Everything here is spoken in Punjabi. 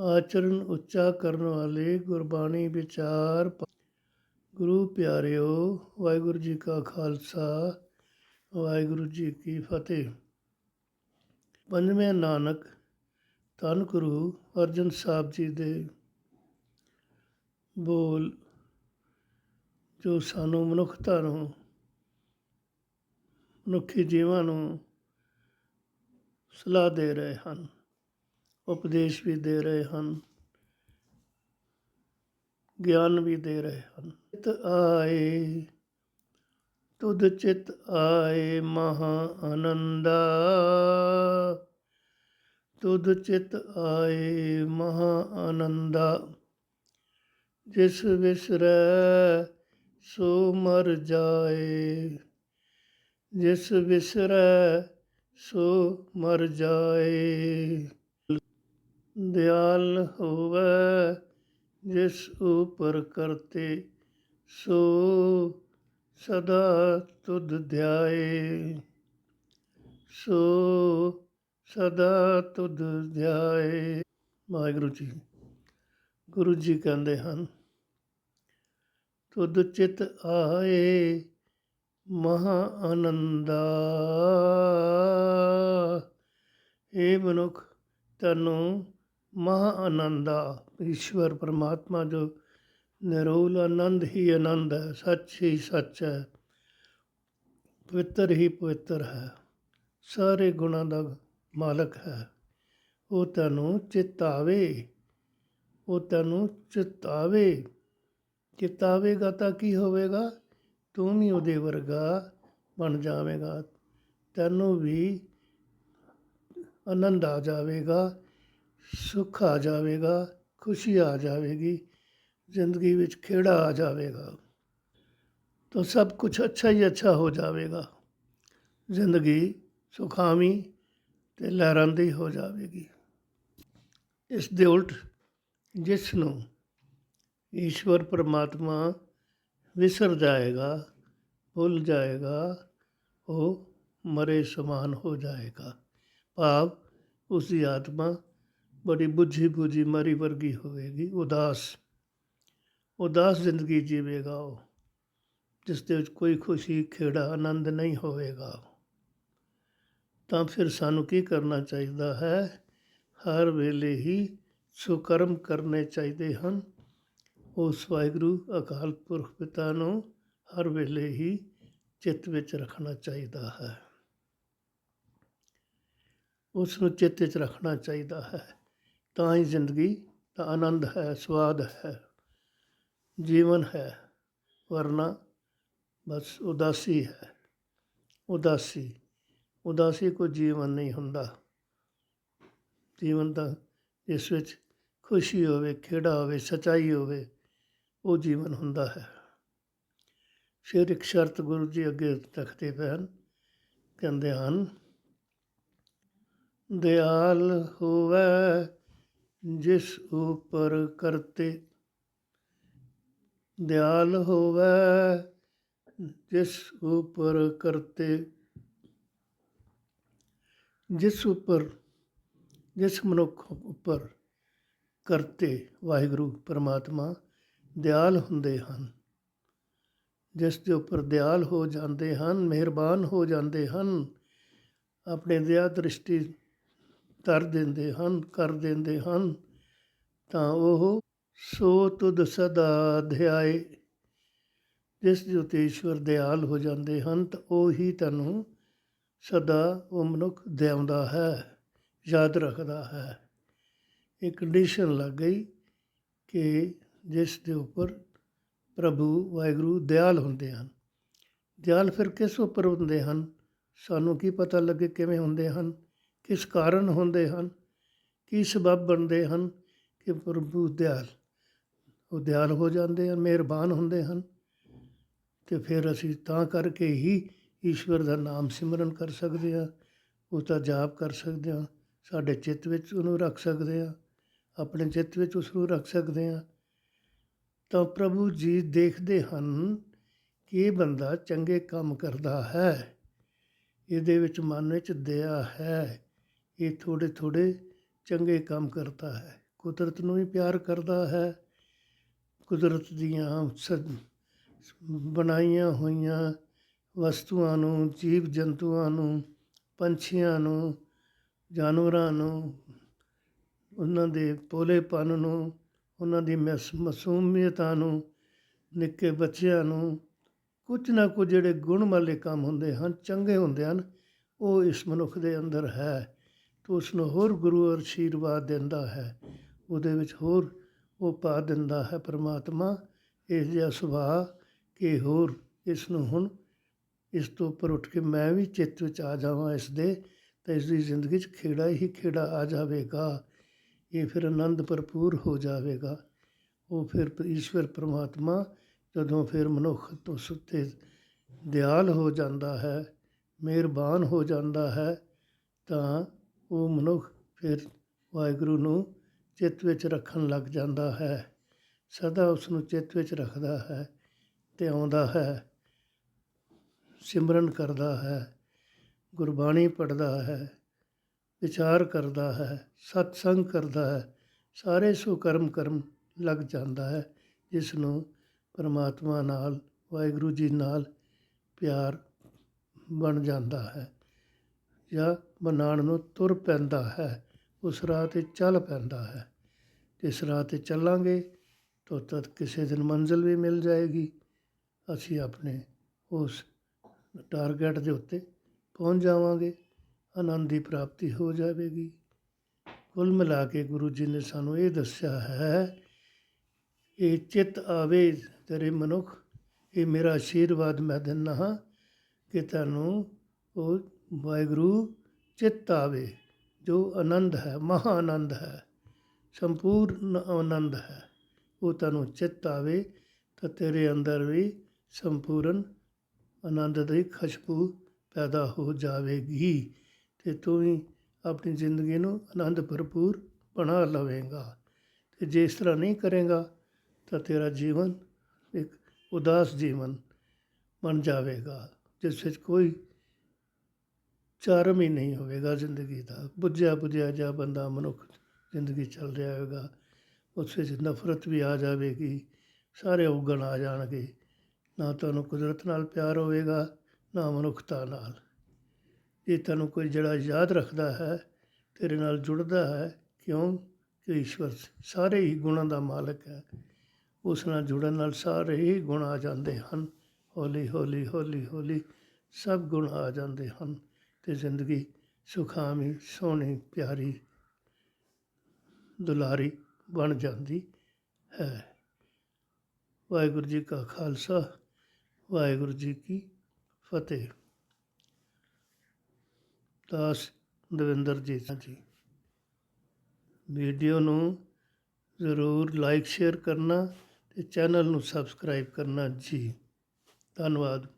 ਆਚਰਨ ਉੱਚਾ ਕਰਨ ਵਾਲੇ ਗੁਰਬਾਣੀ ਵਿਚਾਰ ਗੁਰੂ ਪਿਆਰਿਓ, ਵਾਹਿਗੁਰੂ ਜੀ ਕਾ ਖਾਲਸਾ, ਵਾਹਿਗੁਰੂ ਜੀ ਕੀ ਫਤਿਹ। ਪੰਜਵੇਂ ਨਾਨਕ ਧੰਨ ਗੁਰੂ ਅਰਜਨ ਸਾਹਿਬ ਜੀ ਦੇ ਬੋਲ, ਜੋ ਸਾਨੂੰ ਮਨੁੱਖਤਾ ਨੂੰ, ਮਨੁੱਖੀ ਜੀਵਾਂ ਨੂੰ ਸਲਾਹ ਦੇ ਰਹੇ ਹਨ। ਉਪਦੇਸ਼ ਵੀ ਦੇ ਰਹੇ ਹਨ, ਗਿਆਨ ਵੀ ਦੇ ਰਹੇ ਹਨ। ਚਿਤ ਆਏ, ਤੁਧ ਚਿਤ ਆਏ ਮਹਾ ਆਨੰਦਾ। ਤੁਧ ਚਿਤ ਆਏ ਮਹਾ ਆਨੰਦਾ। ਜਿਸ ਵਿਸਰੈ ਸੋ ਮਰ ਜਾਏ। ਜਿਸ ਵਿਸਰੈ ਸੋ ਮਰ ਜਾਏ। ਦਿਆਲ ਹੋਵੇ, ਜਿਸ ਉਪਰ ਕਰਤੇ ਸੋ ਸਦਾ ਤੁਧ ਧਿਆਏ ਸੋ ਸਦਾ ਤੁਧ ਧਿਆਏ ਵਾਹਿਗੁਰੂ ਜੀ, ਗੁਰੂ ਜੀ ਕਹਿੰਦੇ ਹਨ, ਤੁਧ ਚਿਤ ਆਏ ਮਹਾ ਆਨੰਦਾ। ਇਹ ਮਨੁੱਖ, ਤੈਨੂੰ ਮਹਾ ਆ ਈਸ਼ਵਰ ਪਰਮਾਤਮਾ ਜੋ ਨਿਰੋਲ ਆਨੰਦ ਹੀ ਆਨੰਦ ਹੈ, ਸੱਚ ਹੀ ਸੱਚ ਹੈ, ਪਵਿੱਤਰ ਹੀ ਪਵਿੱਤਰ ਹੈ, ਸਾਰੇ ਗੁਣਾਂ ਦਾ ਮਾਲਕ ਹੈ। ਉਹ ਤੈਨੂੰ ਚਿਤਾਵੇ, ਉਹ ਤੈਨੂੰ ਚਿਤਾਵੇ, ਚਿਤਾਵੇਗਾ ਤਾਂ ਕੀ ਹੋਵੇਗਾ? ਤੂੰ ਵੀ ਉਹਦੇ ਵਰਗਾ ਬਣ ਜਾਵੇਗਾ, ਤੈਨੂੰ ਵੀ ਆਨੰਦ ਆ ਜਾਵੇਗਾ। ਸੁੱਖ ਆ ਜਾਵੇਗਾ, ਖੁਸ਼ੀ ਆ ਜਾਵੇਗੀ, ਜ਼ਿੰਦਗੀ ਵਿੱਚ ਖੇੜਾ ਆ ਜਾਵੇਗਾ। ਤਾਂ ਸਭ ਕੁਝ ਅੱਛਾ ਹੀ ਅੱਛਾ ਹੋ ਜਾਵੇਗਾ। ਜ਼ਿੰਦਗੀ ਸੁਖਾਵੀ ਤੇ ਲਹਿਰਾਂਦੀ ਹੋ ਜਾਵੇਗੀ। ਇਸ ਦੇ ਉਲਟ ਜਿਸ ਨੂੰ ਈਸ਼ਵਰ ਪਰਮਾਤਮਾ ਵਿਸਰ ਜਾਏਗਾ, ਭੁੱਲ ਜਾਏਗਾ, ਉਹ ਮਰੇ ਸਮਾਨ ਹੋ ਜਾਏਗਾ। ਭਾਵ ਉਸ ਦੀ ਆਤਮਾ ਬੜੀ ਬੁੱਝੀ ਬੁੱਝੀ ਮਰੀ ਵਰਗੀ ਹੋਵੇਗੀ, ਉਦਾਸ। ਉਦਾਸ ਜ਼ਿੰਦਗੀ ਜੀਵੇਗਾ ਉਹ, ਜਿਸ ਦੇ ਵਿੱਚ ਕੋਈ ਖੁਸ਼ੀ, ਖੇੜਾ, ਆਨੰਦ ਨਹੀਂ ਹੋਵੇਗਾ। ਤਾਂ ਫਿਰ ਸਾਨੂੰ ਕੀ ਕਰਨਾ ਚਾਹੀਦਾ ਹੈ? ਹਰ ਵੇਲੇ ਹੀ ਸੁਕਰਮ ਕਰਨੇ ਚਾਹੀਦੇ ਹਨ। ਉਸ ਵਾਹਿਗੁਰੂ ਅਕਾਲ ਪੁਰਖ ਪਿਤਾ ਨੂੰ ਹਰ ਵੇਲੇ ਹੀ ਚਿੱਤ ਵਿੱਚ ਰੱਖਣਾ ਚਾਹੀਦਾ ਹੈ। ਉਸ ਨੂੰ ਚਿੱਤ ਵਿੱਚ ਰੱਖਣਾ ਚਾਹੀਦਾ ਹੈ। ਤਾਂ ਹੀ ਜ਼ਿੰਦਗੀ ਦਾ ਆਨੰਦ ਹੈ, ਸਵਾਦ ਹੈ, ਜੀਵਨ ਹੈ, ਵਰਨਾ ਬਸ ਉਦਾਸੀ ਹੈ। ਉਦਾਸੀ ਉਦਾਸੀ ਕੋਈ ਜੀਵਨ ਨਹੀਂ ਹੁੰਦਾ। ਜੀਵਨ ਦਾ ਇਸ ਵਿੱਚ ਖੁਸ਼ੀ ਹੋਵੇ, ਖੇੜਾ ਹੋਵੇ, ਸਚਾਈ ਹੋਵੇ, ਉਹ ਜੀਵਨ ਹੁੰਦਾ ਹੈ। ਫਿਰ ਇੱਕ ਸ਼ਰਤ ਗੁਰੂ ਜੀ ਅੱਗੇ ਰੱਖਦੇ ਪੈਣ ਕਹਿੰਦੇ ਹਨ, ਦਿਆਲ ਹੋਵੇ ਜਿਸ ਉਪਰ ਕਰਤੇ ਦਿਆਲ ਹੋਵੇ, ਜਿਸ ਉਪਰ ਕਰਤੇ ਜਿਸ ਉਪਰ, ਜਿਸ ਮਨੁੱਖ ਉੱਪਰ ਕਰਤੇ ਵਾਹਿਗੁਰੂ ਪਰਮਾਤਮਾ, ਦਿਆਲ ਹੁੰਦੇ ਹਨ। ਜਿਸ ਦੇ ਉੱਪਰ ਦਿਆਲ ਹੋ ਜਾਂਦੇ ਹਨ, ਮਿਹਰਬਾਨ ਹੋ ਜਾਂਦੇ ਹਨ, ਆਪਣੇ ਦਇਆ ਦ੍ਰਿਸ਼ਟੀ ਧਰ ਦਿੰਦੇ ਹਨ, ਕਰ ਦਿੰਦੇ ਹਨ, ਤਾਂ ਉਹ ਸੋ ਤੁਧ ਸਦਾ ਧਿਆਏ ਜਿਸ ਦੇ ਉੱਤੇ ਈਸ਼ਵਰ ਦਿਆਲ ਹੋ ਜਾਂਦੇ ਹਨ, ਤਾਂ ਉਹੀ ਤੈਨੂੰ ਸਦਾ ਉਹ ਮਨੁੱਖ ਦਿਆਉਂਦਾ ਹੈ, ਯਾਦ ਰੱਖਦਾ ਹੈ। ਇਹ ਕੰਡੀਸ਼ਨ ਲੱਗ ਗਈ ਕਿ ਜਿਸ ਦੇ ਉੱਪਰ ਪ੍ਰਭੂ ਵਾਹਿਗੁਰੂ ਦਿਆਲ ਹੁੰਦੇ ਹਨ। ਦਿਆਲ ਫਿਰ ਕਿਸ ਉੱਪਰ ਹੁੰਦੇ ਹਨ? ਸਾਨੂੰ ਕੀ ਪਤਾ ਲੱਗੇ ਕਿਵੇਂ ਹੁੰਦੇ ਹਨ? ਕਿਸ ਕਾਰਨ ਹੁੰਦੇ ਹਨ? ਕੀ ਸਬਬ ਬਣਦੇ ਹਨ ਕਿ ਪ੍ਰਭੂ ਦਿਆਲ, ਉਹ ਦਿਆਲ ਹੋ ਜਾਂਦੇ ਹਨ, ਮਿਹਰਬਾਨ ਹੁੰਦੇ ਹਨ ਤੇ ਫਿਰ ਅਸੀਂ ਤਾਂ ਕਰਕੇ ਹੀ ਈਸ਼ਵਰ ਦਾ ਨਾਮ ਸਿਮਰਨ ਕਰ ਸਕਦੇ ਹਾਂ ਉਸ ਦਾ ਜਾਪ ਕਰ ਸਕਦੇ ਹਾਂ, ਸਾਡੇ ਚਿੱਤ ਵਿੱਚ ਉਹਨੂੰ ਰੱਖ ਸਕਦੇ ਹਾਂ, ਆਪਣੇ ਚਿੱਤ ਵਿੱਚ ਉਸ ਨੂੰ ਰੱਖ ਸਕਦੇ ਹਾਂ। ਤਾਂ ਪ੍ਰਭੂ ਜੀ ਦੇਖਦੇ ਹਨ ਕਿ ਇਹ ਬੰਦਾ ਚੰਗੇ ਕੰਮ ਕਰਦਾ ਹੈ, ਇਹਦੇ ਵਿੱਚ ਮਨ ਵਿੱਚ ਦਇਆ ਹੈ। ਇਹ ਥੋੜੇ ਥੋੜੇ ਚੰਗੇ ਕੰਮ ਕਰਦਾ ਹੈ। ਕੁਦਰਤ ਨੂੰ ਵੀ ਪਿਆਰ ਕਰਦਾ ਹੈ। ਕੁਦਰਤ ਦੀਆਂ ਸ ਬਣਾਈਆਂ ਹੋਈਆਂ ਵਸਤੂਆਂ ਨੂੰ ਜੀਵ ਜੰਤੂਆਂ ਨੂੰ, ਪੰਛੀਆਂ ਨੂੰ, ਜਾਨਵਰਾਂ ਨੂੰ, ਉਹਨਾਂ ਦੇ ਭੋਲੇਪਨ ਨੂੰ, ਉਹਨਾਂ ਦੀ ਮਸ, ਮਾਸੂਮੀਅਤਾਂ ਨੂੰ, ਨਿੱਕੇ ਬੱਚਿਆਂ ਨੂੰ, ਕੁਝ ਨਾ ਕੁਝ ਜਿਹੜੇ ਗੁਣ ਵਾਲੇ ਕੰਮ ਹੁੰਦੇ ਹਨ, ਚੰਗੇ ਹੁੰਦੇ ਹਨ, ਉਹ ਇਸ ਮਨੁੱਖ ਦੇ ਅੰਦਰ ਹੈ। ਤਾਂ ਉਸ ਨੂੰ ਹੋਰ ਗੁਰੂ ਅਸ਼ੀਰਵਾਦ ਦਿੰਦਾ ਹੈ, ਉਹਦੇ ਵਿੱਚ ਹੋਰ ਉਹ ਪਾ ਦਿੰਦਾ ਹੈ ਪਰਮਾਤਮਾ ਇਸ ਜਿਹਾ ਸੁਭਾਅ ਕਿ ਹੋਰ ਇਸ ਨੂੰ ਹੁਣ ਇਸ ਤੋਂ ਉੱਪਰ ਉੱਠ ਕੇ ਮੈਂ ਵੀ ਚਿੱਤ ਵਿੱਚ ਆ ਜਾਵਾਂ ਇਸ ਦੇ, ਤਾਂ ਇਸ ਦੀ ਜ਼ਿੰਦਗੀ 'ਚ ਖੇੜਾ ਹੀ ਖੇੜਾ ਆ ਜਾਵੇਗਾ। ਇਹ ਫਿਰ ਆਨੰਦ ਭਰਪੂਰ ਹੋ ਜਾਵੇਗਾ। ਉਹ ਫਿਰ ਈਸ਼ਵਰ ਪ੍ਰਮਾਤਮਾ ਜਦੋਂ ਫਿਰ ਮਨੁੱਖ ਤੋਂ ਸੁੱਤੇ ਦਿਆਲ ਹੋ ਜਾਂਦਾ ਹੈ, ਮਿਹਰਬਾਨ ਹੋ ਜਾਂਦਾ ਹੈ, ਤਾਂ ਉਹ ਮਨੁੱਖ ਫਿਰ ਵਾਹਿਗੁਰੂ ਨੂੰ ਚਿੱਤ ਵਿੱਚ ਰੱਖਣ ਲੱਗ ਜਾਂਦਾ ਹੈ। ਸਦਾ ਉਸ ਨੂੰ ਚਿੱਤ ਵਿੱਚ ਰੱਖਦਾ ਹੈ ਤੇ ਆਉਂਦਾ ਹੈ, ਸਿਮਰਨ ਕਰਦਾ ਹੈ, ਗੁਰਬਾਣੀ ਪੜ੍ਹਦਾ ਹੈ, ਵਿਚਾਰ ਕਰਦਾ ਹੈ, ਸਤਸੰਗ ਕਰਦਾ ਹੈ, ਸਾਰੇ ਸੁਕਰਮ ਕਰਮ ਲੱਗ ਜਾਂਦਾ ਹੈ, ਜਿਸ ਨੂੰ ਪਰਮਾਤਮਾ ਨਾਲ, ਵਾਹਿਗੁਰੂ ਜੀ ਨਾਲ ਪਿਆਰ ਬਣ ਜਾਂਦਾ ਹੈ। ਜਾਂ ਬਣਾਉਣ ਨੂੰ ਤੁਰ ਪੈਂਦਾ ਹੈ, ਉਸ ਰਾਹ ਤੇ ਚੱਲ ਪੈਂਦਾ ਹੈ। ਜਿਸ ਰਾਹ ਤੇ ਚੱਲਾਂਗੇ, ਤਾਂ ਤਦ ਕਿਸੇ ਦਿਨ ਮੰਜ਼ਿਲ ਵੀ ਮਿਲ ਜਾਏਗੀ। ਅਸੀਂ ਆਪਣੇ ਉਸ ਟਾਰਗੇਟ ਦੇ ਉੱਤੇ ਪਹੁੰਚ ਜਾਵਾਂਗੇ, ਆਨੰਦ ਦੀ ਪ੍ਰਾਪਤੀ ਹੋ ਜਾਵੇਗੀ। ਕੁੱਲ ਮਿਲਾ ਕੇ ਗੁਰੂ ਜੀ ਨੇ ਸਾਨੂੰ ਇਹ ਦੱਸਿਆ ਹੈ, ਇਹ ਚਿੱਤ ਆਵੇ ਤੇਰੇ ਮਨੁੱਖ, ਇਹ ਮੇਰਾ ਆਸ਼ੀਰਵਾਦ ਮੈਂ ਦਿੰਦਾ ਹਾਂ ਕਿ ਤੁਹਾਨੂੰ ਉਹ ਵਾਹਿਗੁਰੂ, ਚਿੱਤ ਆਵੇ, ਜੋ ਆਨੰਦ ਹੈ, ਮਹਾ ਆਨੰਦ ਹੈ, ਸੰਪੂਰਨ ਆਨੰਦ ਹੈ, ਉਹ ਤੈਨੂੰ ਚਿੱਤ ਆਵੇ ਤਾਂ ਤੇਰੇ ਅੰਦਰ ਵੀ ਸੰਪੂਰਨ ਆਨੰਦ ਦੀ ਖੁਸ਼ਬੂ ਪੈਦਾ ਹੋ ਜਾਵੇਗੀ ਤੇ ਤੂੰ ਵੀ ਆਪਣੀ ਜ਼ਿੰਦਗੀ ਨੂੰ ਆਨੰਦ ਭਰਪੂਰ ਬਣਾ ਲਵੇਂਗਾ ਤੇ ਜੇ ਇਸ ਤਰ੍ਹਾਂ ਨਹੀਂ ਕਰੇਗਾ ਤਾਂ ਤੇਰਾ ਜੀਵਨ ਇੱਕ ਉਦਾਸ ਜੀਵਨ ਬਣ ਜਾਵੇਗਾ, ਜਿਸ ਵਿੱਚ ਕੋਈ ਚਾਰਮ ਹੀ ਨਹੀਂ ਹੋਵੇਗਾ ਜ਼ਿੰਦਗੀ ਦਾ। ਬੁੱਝਿਆ ਬੁੱਝਿਆ ਜਿਹਾ ਬੰਦਾ ਮਨੁੱਖ ਜ਼ਿੰਦਗੀ ਚੱਲ ਰਿਹਾ ਹੋਵੇਗਾ ਉਸ ਵਿੱਚ ਨਫ਼ਰਤ ਵੀ ਆ ਜਾਵੇਗੀ। ਸਾਰੇ ਔਗਣ ਆ ਜਾਣਗੇ। ਨਾ ਤੁਹਾਨੂੰ ਕੁਦਰਤ ਨਾਲ ਪਿਆਰ ਹੋਵੇਗਾ, ਨਾ ਮਨੁੱਖਤਾ ਨਾਲ। ਇਹ ਤੁਹਾਨੂੰ ਕੋਈ ਜਿਹੜਾ ਯਾਦ ਰੱਖਦਾ ਹੈ, ਤੇਰੇ ਨਾਲ ਜੁੜਦਾ ਹੈ, ਕਿਉਂ? ਕਿ ਈਸ਼ਵਰ ਸਾਰੇ ਹੀ ਗੁਣਾਂ ਦਾ ਮਾਲਕ ਹੈ। ਉਸ ਨਾਲ ਜੁੜਨ ਨਾਲ ਸਾਰੇ ਹੀ ਗੁਣ ਆ ਜਾਂਦੇ ਹਨ। ਹੌਲੀ ਹੌਲੀ ਹੌਲੀ ਹੌਲੀ ਸਭ ਗੁਣ ਆ ਜਾਂਦੇ ਹਨ। ਤੇ ਜ਼ਿੰਦਗੀ ਸੁਖਾਵੀਂ, ਸੋਹਣੀ, ਪਿਆਰੀ, ਦੁਲਾਰੀ ਬਣ ਜਾਂਦੀ ਹੈ। ਵਾਹਿਗੁਰੂ ਜੀ ਕਾ ਖਾਲਸਾ, ਵਾਹਿਗੁਰੂ ਜੀ ਕੀ ਫਤਿਹ। ਦਾਸ ਦਵਿੰਦਰ ਜੀ ਜੀ। ਵੀਡੀਓ ਨੂੰ ਜ਼ਰੂਰ ਲਾਈਕ, ਸ਼ੇਅਰ ਕਰਨਾ ਤੇ ਚੈਨਲ ਨੂੰ ਸਬਸਕ੍ਰਾਈਬ ਕਰਨਾ ਜੀ। ਧੰਨਵਾਦ।